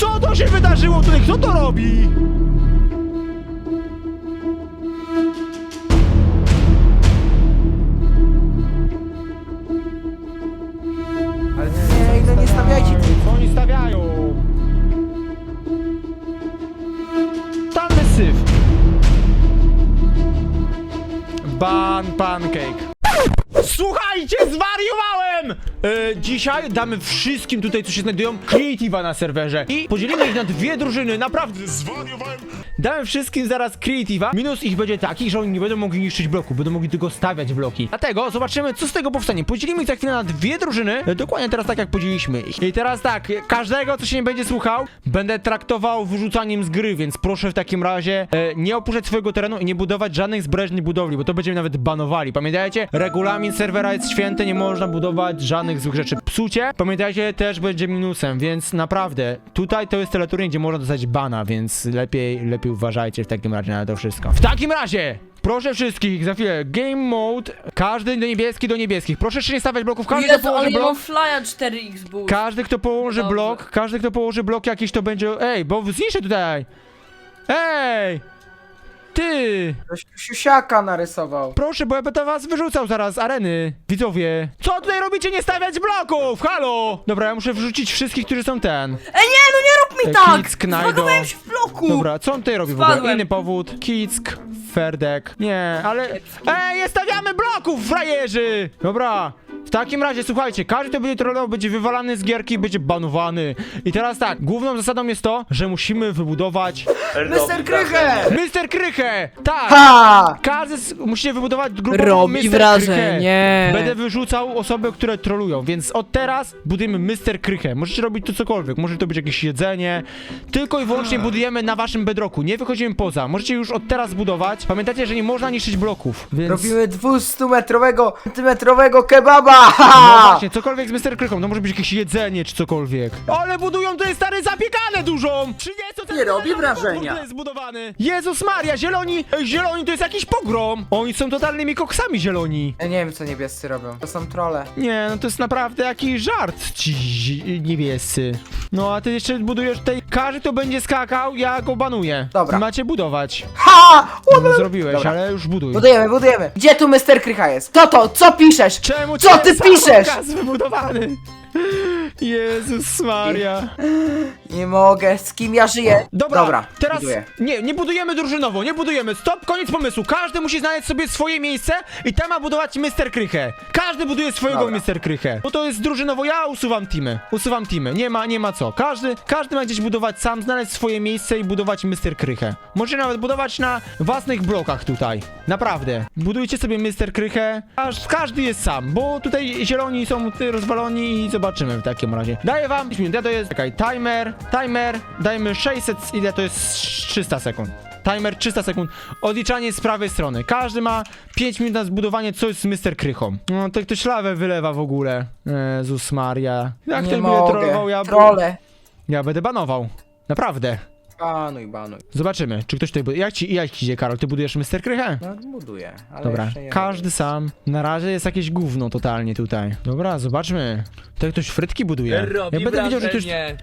Co to się wydarzyło tutaj? Kto to robi? Ale nie, no nie stawiajcie. Co oni stawiają? Totalny syf. Ban pancake. Słuchajcie, zwariowałem! E, dzisiaj damy wszystkim tutaj, co się znajdują, Creative'a na serwerze i podzielimy ich na dwie drużyny, naprawdę zwariowałem! Damy wszystkim zaraz Creative'a, minus ich będzie taki, że oni nie będą mogli niszczyć bloku, będą mogli tylko stawiać bloki. Dlatego zobaczymy, co z tego powstanie. Podzielimy ich za chwilę na dwie drużyny, e, dokładnie teraz tak, jak podzieliliśmy ich. I teraz tak, każdego, co się nie będzie słuchał, będę traktował wyrzucaniem z gry, więc proszę w takim razie e, nie opuszczać swojego terenu i nie budować żadnych zbrężnych budowli, bo to będziemy nawet banowali. Pamiętajcie, regulamin serwera jest święty, nie można budować żadnych złych rzeczy. Psucie, pamiętajcie, też będzie minusem, więc naprawdę, tutaj to jest teleturniej, gdzie można dostać bana, więc lepiej, lepiej uważajcie w takim razie na to wszystko. W takim razie! Proszę wszystkich, za chwilę, game mode, każdy do niebieski do niebieskich. Proszę jeszcze nie stawiać bloków, każdy kto Jezu, położy ale ja blok. flya 4x boost. Każdy, kto położy Dobrze. blok, każdy, kto położy blok jakiś, to będzie... Ej, bo zniszczę tutaj! Ej! Ty! Ktoś siusiaka narysował. Proszę, bo ja będę was wyrzucał zaraz z areny. Widzowie. Co tutaj robicie? Nie stawiać bloków! Halo! Dobra, ja muszę wrzucić wszystkich, którzy są ten. Ej, nie, no nie rób mi E, tak! Kick, Knajdo. Zbagowałem się w bloku! Dobra, co on tutaj robi w ogóle? Spadłem. Inny powód. Kick, Ferdek. Nie, ale... Ej, nie stawiamy bloków, frajerzy! Dobra. W takim razie, słuchajcie, każdy, kto będzie trollował, będzie wywalany z gierki będzie banowany. I teraz tak, główną zasadą jest to, że musimy wybudować Mister Krychę! Mr. Krychę! Tak! Ha! Każdy z... musicie wybudować grupę Robi Mr. wrażenie. Krychę. Będę wyrzucał osoby, które trolują, więc od teraz budujemy Mr. Krychę. Możecie robić to cokolwiek, może to być jakieś jedzenie. Tylko i wyłącznie budujemy na waszym bedroku, nie wychodzimy poza. Możecie już od teraz budować. Pamiętajcie, że nie można niszczyć bloków, więc... Robimy 200-metrowego, centymetrowego kebaba! No właśnie, cokolwiek z Mr. Krychą, to może być jakieś jedzenie czy cokolwiek. Ale budują tutaj stary zapiekanę dużą! 30 Nie robi wrażenia. jest zbudowany. Jezus Maria, zieloni! Ej, zieloni to jest jakiś pogrom! Oni są totalnymi koksami zieloni. Ja nie wiem co niebiescy robią. To są trole. Nie, no to jest naprawdę jakiś żart ci zi- niebiescy. No a ty jeszcze budujesz tutaj, każdy to będzie skakał, ja go banuję. Dobra. Macie budować. Ha! No zrobiłeś, Dobra. ale już buduj. Budujemy, budujemy. Gdzie tu Mister Krycha jest? To to, co piszesz? Czemu Co cię ty piszesz? wybudowany? Jezus Maria. Nie mogę, z kim ja żyję? Dobra, teraz buduję. nie, nie budujemy drużynowo, nie budujemy. Stop, koniec pomysłu. Każdy musi znaleźć sobie swoje miejsce i tam ma budować Mr. Krychę. Każdy buduje swojego Dobra. Mr. Krychę. Bo to jest drużynowo, ja usuwam teamy. Usuwam teamy. Nie ma, nie ma co. Każdy, każdy ma gdzieś budować sam, znaleźć swoje miejsce i budować Mr. Krychę. Możecie nawet budować na własnych blokach tutaj. Naprawdę. Budujcie sobie Mr. Krychę. Aż każdy jest sam, bo tutaj zieloni są tutaj rozwaloni i zobaczymy w takim razie. Daję wam 5 minut. Ja to jest, czekaj, timer, timer, dajmy 600, ile to jest 300 sekund. Timer 300 sekund. Odliczanie z prawej strony. Każdy ma 5 minut na zbudowanie coś z Mr. Krychą. No to ktoś lawę wylewa w ogóle. Jezus Maria. Jak nie ten będzie trollował, ja, Trole. ja będę banował. Naprawdę. Banuj, banuj. Zobaczymy, czy ktoś tutaj buduje. Jak ci, jak ci idzie, Karol? Ty budujesz Mr. Krychę? No buduję, ale Dobra, jeszcze nie każdy sam. Na razie jest jakieś gówno totalnie tutaj. Dobra, zobaczmy. Tutaj ktoś frytki buduje. Robi ja będę widział, że ktoś... wrażenie.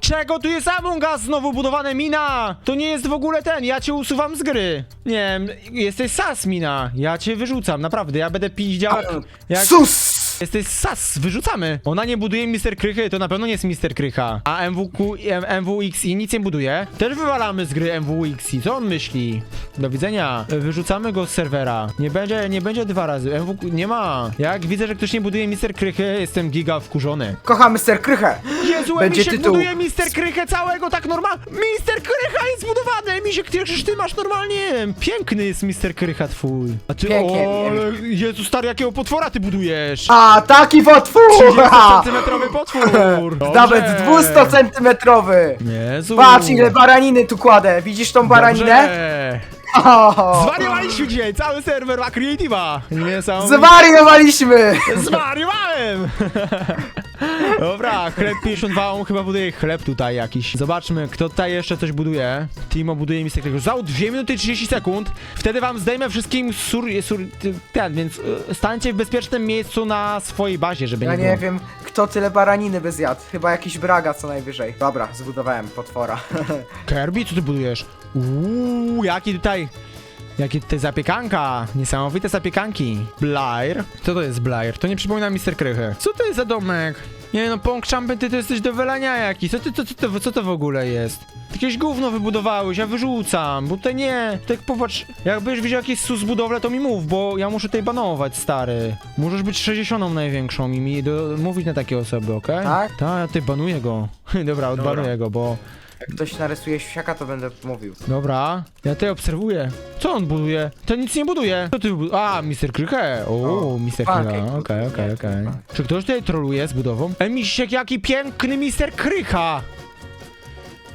Czego tu jest Among Us znowu budowane, Mina? To nie jest w ogóle ten, ja cię usuwam z gry. Nie wiem, jesteś sas, Mina. Ja cię wyrzucam, naprawdę, ja będę pić działać. Banuj. Jak... Sus! Jesteś sas, wyrzucamy. Ona nie buduje Mister Krychy, to na pewno nie jest Mister Krycha. A MWQ, M- MWXI nic nie buduje. Też wywalamy z gry MWXI. Co on myśli? Do widzenia. Wyrzucamy go z serwera. Nie będzie, nie będzie dwa razy. MWQ nie ma. Jak widzę, że ktoś nie buduje Mister Krychy, jestem giga wkurzony. Kocham Mister Krychę! Jezu, Będzie Misiek tytuł. buduje Mister Krychę całego tak normalnie. Mister Krycha jest zbudowany! Misiek, ty, ty masz normalnie, nie wiem, piękny jest Mister Krycha twój. A ty, Pięknie, o, Jezu, stary, jakiego potwora ty budujesz? A, taki potwór! 30-centymetrowy potwór! Nawet Dobrze. 200 centymetrowy! Jezu! Patrz ile baraniny tu kładę, widzisz tą baraninę? Dobrze. O, Zwariowaliśmy dzisiaj, cały serwer ma Creative'a! Niesamowite. Zwariowaliśmy! Zwariowałem! Dobra, chleb 52, on chyba buduje chleb tutaj jakiś. Zobaczmy, kto tutaj jeszcze coś buduje. Timo buduje mi sekretnego. Za 2 minuty 30 sekund. Wtedy wam zdejmę wszystkim sur... sur ten, więc e, stańcie w bezpiecznym miejscu na swojej bazie, żeby Ja nie nie było. wiem, kto tyle baraniny by zjadł. Chyba jakiś braga co najwyżej. Dobra, zbudowałem potwora. Kirby, co ty budujesz? Uuu, jaki tutaj... Jakie tutaj zapiekanka! Niesamowite zapiekanki. Blair? Co to jest Blair? To nie przypomina Mister Krychy. Co to jest za domek? Nie no, pąk szampy, ty to jesteś do wylania jakiś. Co, ty, co, co, to, co to w ogóle jest? Jakieś gówno wybudowałeś, ja wyrzucam, bo tutaj nie. Tak popatrz, jakbyś widział jakieś sus budowlę, to mi mów, bo ja muszę tutaj banować, stary. Możesz być 60 największą i mi do, mówić na takie osoby, okej? Tak? Tak, ja ty banuję go. Dobra, odbanuję go, bo... Jak ktoś narysuje siaka, to będę mówił. Dobra, ja tutaj obserwuję. Co on buduje? To nic nie buduje. Co ty budujesz? A, Mr. Krychę. O, O, Mr. pancake Krycha. Okej, okej, okej. Czy ktoś tutaj troluje z budową? E, misiek, jaki piękny Mr. Krycha!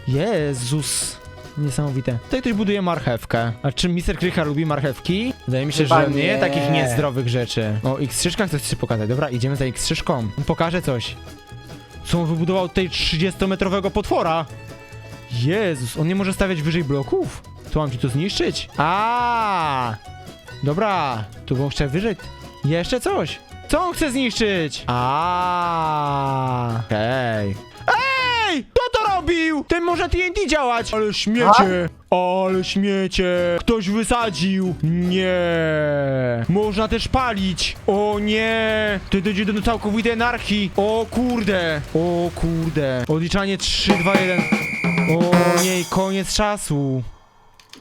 Jezus. Niesamowite. Tutaj ktoś buduje marchewkę. A czy Mr. Krycha lubi marchewki? Wydaje mi się, Chyba że nie, nie. takich niezdrowych rzeczy. O, X3 chcesz ci pokazać. Dobra, idziemy za X3. Pokażę coś. Co on wybudował tutaj 30-metrowego potwora? Jezus, on nie może stawiać wyżej bloków? To mam ci to zniszczyć? A, Dobra, tu bym chciał wyżej. Jeszcze coś. Co on chce zniszczyć? A, Okej. Ej! Kto to robił? Ten może TNT działać. Ale śmiecie. Ale śmiecie. Ktoś wysadził. Nie. Można też palić. O nie. To dojdzie do całkowitej anarchii. O kurde. O kurde. Odliczanie 3, 2, 1. O nie, koniec czasu.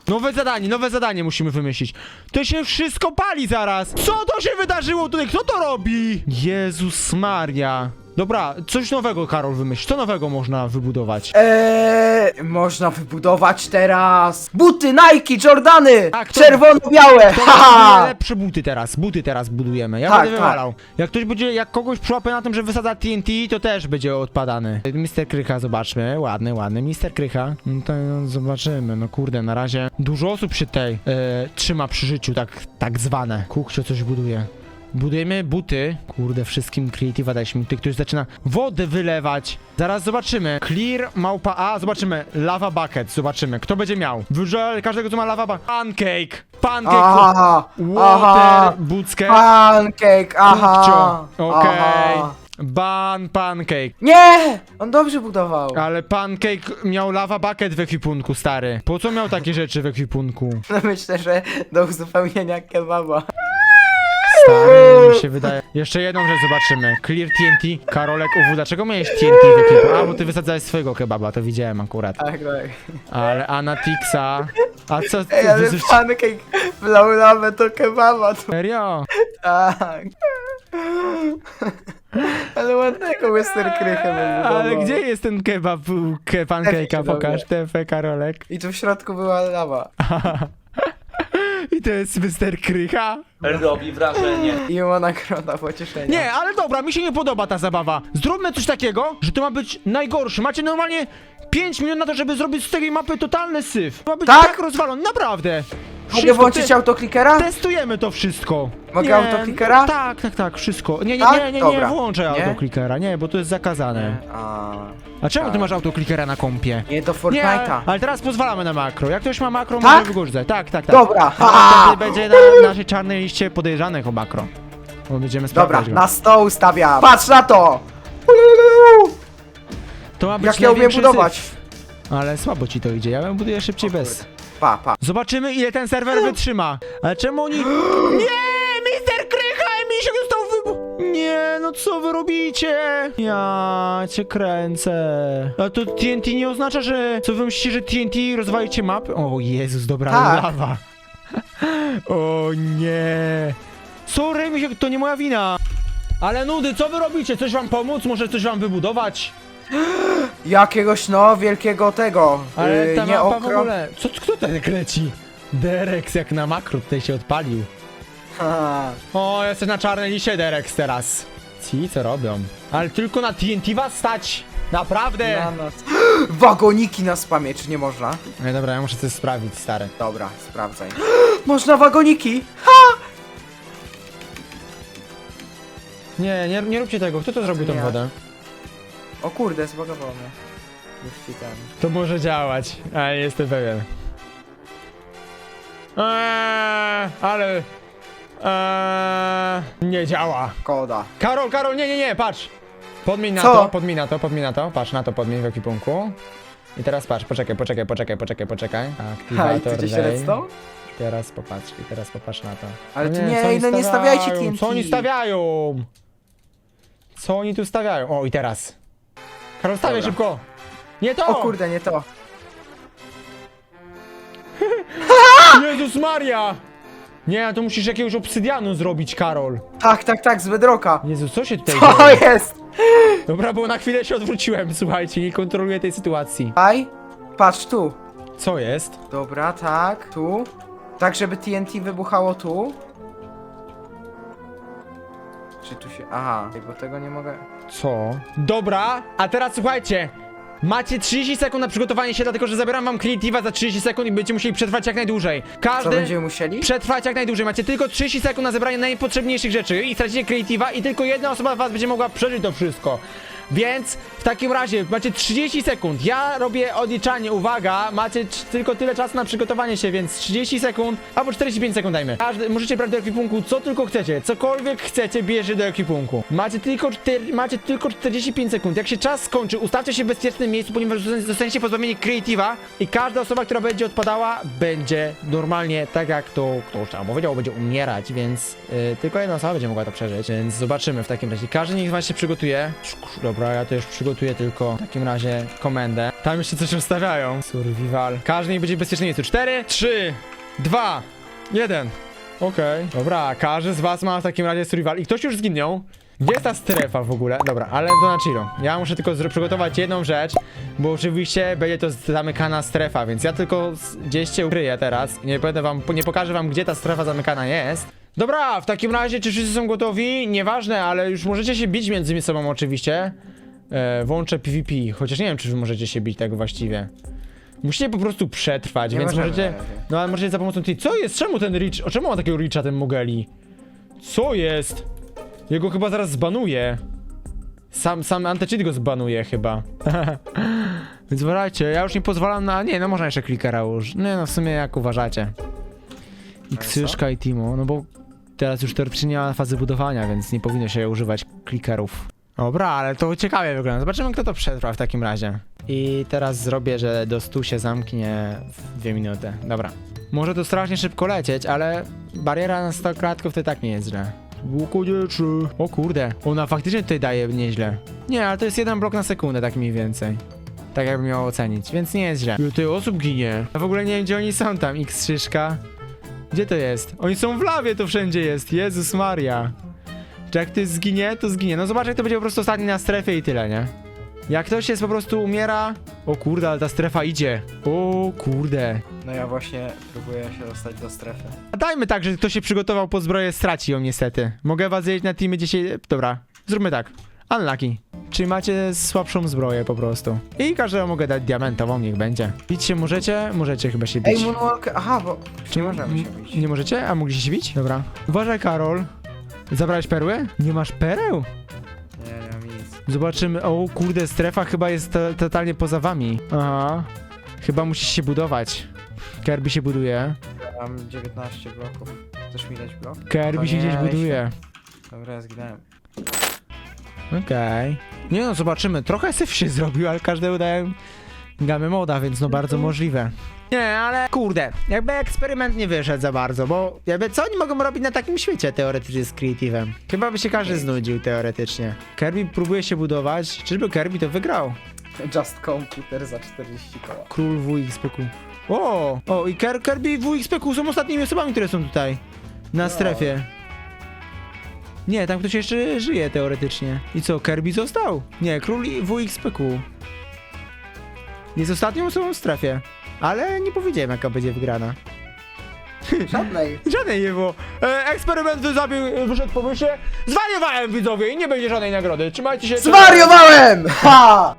Nowe zadanie, nowe zadanie musimy wymyślić. To się wszystko pali zaraz. Co to się wydarzyło tutaj? Kto to robi? Jezus Maria. Dobra, coś nowego, Karol, wymyśl. Co nowego można wybudować? Eee, można wybudować teraz buty Nike, Jordany! Tak, to- Czerwono-białe! To Haha! lepsze buty teraz, buty teraz budujemy. Ja Tak, będę tak. wywalał. Jak ktoś będzie, jak kogoś przyłapę na tym, że wysadza TNT, to też będzie odpadany. Mister Krycha, zobaczmy. Ładny, ładny. Mister Krycha. No to no, zobaczymy. No kurde, na razie dużo osób się tutaj e, trzyma przy życiu, tak, tak zwane. Kuchcio coś buduje. Budujemy buty. Kurde, wszystkim creative'a daliśmy. Ty, ktoś zaczyna wodę wylewać. Zaraz zobaczymy. Clear, małpa A. Zobaczymy. Lava bucket. Zobaczymy. Kto będzie miał? Wyżel każdego, co ma lava bucket. Pancake. Pancake. Aha! Water, Aha! buckę, Pancake, aha! Okej. aha. Ban pancake. Nie! On dobrze budował. Ale pancake miał lava bucket w ekwipunku, stary. Po co miał takie rzeczy w ekwipunku? No myślę, że do uzupełnienia kebaba. Stary, mi się wydaje. Jeszcze jedną rzecz zobaczymy. Clear TNT. Karolek UW. Dlaczego miałeś TNT w ekwipunku? A, bo ty wysadzałeś swojego kebaba, to widziałem akurat. Tak, tak. Ale Anatixa... A co Ej, ale wyrzuci... pancake wlał lawę do kebaba, to Serio? tak. Ale ładnego Mr. Krychę wybudował. Ale gdzie jest ten kebab, ke pancake'a? Pokaż, TF Karolek. I tu w środku była lawa. I to jest Mr. Krycha? Robi wrażenie. I ma nagroda pocieszenia. Nie, ale dobra, mi się nie podoba ta zabawa. Zróbmy coś takiego, że to ma być najgorszy. Macie normalnie 5 minut na to, żeby zrobić z tej mapy totalny syf. Ma być tak, Tak? rozwalony, naprawdę. Mogę Wszystko włączyć te- autoklikera? Testujemy to wszystko. Mogę Nie, autoklikera? Tak, tak, tak, wszystko. Nie, nie, Tak? nie, nie, nie, Dobra. włączaj Nie? autoklikera, nie, bo to jest zakazane. A, A czemu ty Tak. masz autoklikera na kompie? nie do Nie, Fortnite'a. ale teraz pozwalamy na makro. Jak ktoś ma makro, Tak? może wykorzystać. Tak, tak, tak. Dobra. Ha! wtedy będzie na naszej czarnej liście podejrzanych o makro. Bo będziemy Dobra, sprawdzać go. na stół stawiam. Patrz na to! To ma być Jak ja umiem największy budować. syf. Ale słabo ci to idzie, ja bym buduję szybciej bez. Pa, pa. Zobaczymy ile ten serwer wytrzyma. Ale czemu oni... Nie! Mister Krycha i Misiek został wybu... Nie, no co wy robicie? Ja cię kręcę. A to TNT nie oznacza, że... Co wy myślicie, że TNT rozwalicie mapy? O Jezus, dobra, Tak. lawa. O nie. Sorry, Misiek, to nie moja wina. Ale nudy, co wy robicie? Coś wam pomóc? Może coś wam wybudować? Jakiegoś no wielkiego tego. Ale yy, ta nie mapa w okro. ogóle... Co, kto tak leci? Derex jak na makro tutaj się odpalił. Ha. O, jesteś na czarnej liście Derex teraz. Ci, co robią? Ale tylko na TNT was stać? Naprawdę? Na nas. Wagoniki na spamie, czy nie można? No dobra, ja muszę coś sprawdzić, stary. Dobra, sprawdzaj. Można wagoniki! Nie, nie, nie róbcie tego. Kto to zrobił tą Nie. wodę? O kurde, zbagowało mnie. Już ci ten. To może działać, ale nie jestem pewien. Eee, ale... Eee, nie działa. Koda. Karol, Karol, nie, nie, nie, patrz. Podmień na Co? to, podmień na to, podmień na to. Patrz na to, podmień w ekipunku. I teraz patrz, poczekaj, poczekaj, poczekaj, poczekaj, poczekaj. I Aktywator ty gdzieś redstone? Teraz popatrz, i teraz popatrz na to. Ale No tu nie, co oni no nie stawiajcie stawiają? TNT. Co oni stawiają? Co oni tu stawiają? O, i teraz. Karol, stawiaj Dobra. szybko. Nie to! O kurde, nie to. Jezus Maria! Nie, to musisz jakiegoś obsydianu zrobić, Karol. Tak, tak, tak, z bedroka. Jezu, co się tutaj Co dzieje? jest? Dobra, bo na chwilę się odwróciłem, słuchajcie, nie kontroluję tej sytuacji. Aj, patrz tu. Co jest? Dobra, tak, tu. Tak, żeby TNT wybuchało tu. Czy tu się... Aha, bo tego nie mogę... Co? Dobra, a teraz słuchajcie. Macie 30 sekund na przygotowanie się, dlatego że zabieram wam Creative'a za 30 sekund i będziecie musieli przetrwać jak najdłużej. Co Każdy... będziemy musieli? Przetrwać jak najdłużej. Macie tylko 30 sekund na zebranie najpotrzebniejszych rzeczy i stracicie Creative'a i tylko jedna osoba z was będzie mogła przeżyć to wszystko. Więc w takim razie macie 30 sekund. Ja robię odliczanie, uwaga, macie tylko tyle czasu na przygotowanie się, więc 30 sekund albo 45 sekund dajmy. Każdy, możecie brać do ekwipunku co tylko chcecie. Cokolwiek chcecie, bierze do ekwipunku. Macie tylko, 4, macie tylko 45 sekund. Jak się czas skończy, ustawcie się w bezpiecznym miejscu, ponieważ zostaniecie pozbawieni Creative'a i każda osoba, która będzie odpadała, będzie normalnie tak jak to ktoś tam powiedział, będzie umierać, więc y, tylko jedna osoba będzie mogła to przeżyć, więc zobaczymy w takim razie. Każdy niech was się przygotuje. Dobra, ja to już przygotuję tylko w takim razie komendę. Tam jeszcze coś ustawiają. Survival. Każdy będzie w bezpiecznym miejscu. 4, 3, 2, 1. Okej. Dobra, każdy z was ma w takim razie survival. I ktoś już zginął. Gdzie jest ta strefa w ogóle? Dobra, ale to na. Ja muszę tylko przygotować jedną rzecz, bo oczywiście będzie to zamykana strefa, więc ja tylko gdzieś się ukryję teraz. Nie będę wam, nie pokażę wam, gdzie ta strefa zamykana jest. Dobra, w takim razie, czy wszyscy są gotowi? Nieważne, ale już możecie się bić między sobą oczywiście. E, włączę PvP, chociaż nie wiem, czy wy możecie się bić tak właściwie. Musicie po prostu przetrwać, Nie więc możemy możecie... No ale możecie za pomocą tej... Co jest? Czemu ten Rich... O czemu ma takiego Richa ten Mogeli? Co jest? Jego chyba zaraz zbanuje. Sam, sam Antecheat go zbanuje chyba. Więc uważajcie, ja już nie pozwalam na... Nie, no można jeszcze klikera użyć. Nie no, w sumie jak uważacie. I? Krzyżka i Timo, no bo teraz już teoretycznie nie ma fazy budowania, więc nie powinno się używać klikerów. Dobra, ale to ciekawie wygląda. Zobaczymy, kto to przetrwa w takim razie. I teraz zrobię, że do 100 się zamknie w 2 minuty. Dobra. Może to strasznie szybko lecieć, ale bariera na 100 klatków to i tak nie jest źle. Łukodzieczy. O kurde, ona faktycznie tutaj daje nieźle. Nie, ale to jest jeden blok na sekundę, tak mniej więcej. Tak jakbym miał ocenić, więc nie jest źle. Ile tutaj osób ginie? Ja w ogóle nie wiem, gdzie oni są tam, X szyszka. Gdzie to jest? Oni są w lawie, to wszędzie jest. Jezus Maria. Czy jak ktoś zginie, to zginie. No zobacz, jak to będzie po prostu ostatni na strefie i tyle, nie? Jak ktoś jest po prostu umiera... O kurde, ale ta strefa idzie. O kurde. No ja właśnie próbuję się dostać do strefy. A dajmy tak, że kto się przygotował po zbroję, straci ją niestety. Mogę was zjeść na teamy dzisiaj... Dobra, zróbmy tak. Unlucky. Czyli macie słabszą zbroję po prostu. I każdemu mogę dać diamentową, niech będzie. Bić się możecie? Możecie chyba się bić. Ej, Moonwalker, aha, bo... Nie możemy się bić. Nie możecie? A mogliście się bić? Dobra. Uważaj, Karol. Zabrałeś perły? Nie masz pereł? Nie, nie mam nic. Zobaczymy. O kurde, strefa chyba jest to, totalnie poza wami. Aha. Chyba musisz się budować. Kirby się buduje. Ja mam 19 bloków. Chcesz mi dać blok? Kirby się gdzieś buduje. Dobra, ja zginąłem. Okej. Nie no, zobaczymy. Trochę syf się zrobił, ale każdemu dałem gamę moda, więc no bardzo możliwe. Nie, ale kurde, jakby eksperyment nie wyszedł za bardzo, bo jakby co oni mogą robić na takim świecie teoretycznie z Creative'em? Chyba by się każdy znudził teoretycznie. Kirby próbuje się budować, czyżby Kirby to wygrał? Just Computer za 40 koła. Król WXPQ. O! O, i Ker Kirby i WXPQ są ostatnimi osobami, które są tutaj. Na No. strefie. Nie, tam ktoś jeszcze żyje teoretycznie. I co, Kirby został? Nie, król i WXPQ. Jest ostatnią osobą w strefie. Ale nie powiedziałem, jaka będzie wygrana. Żadnej. Żadnej nie było. E, eksperyment zabił, wyszedł po mysie. Zwariowałem widzowie i nie będzie żadnej nagrody. Trzymajcie się. Zwariowałem! Ha!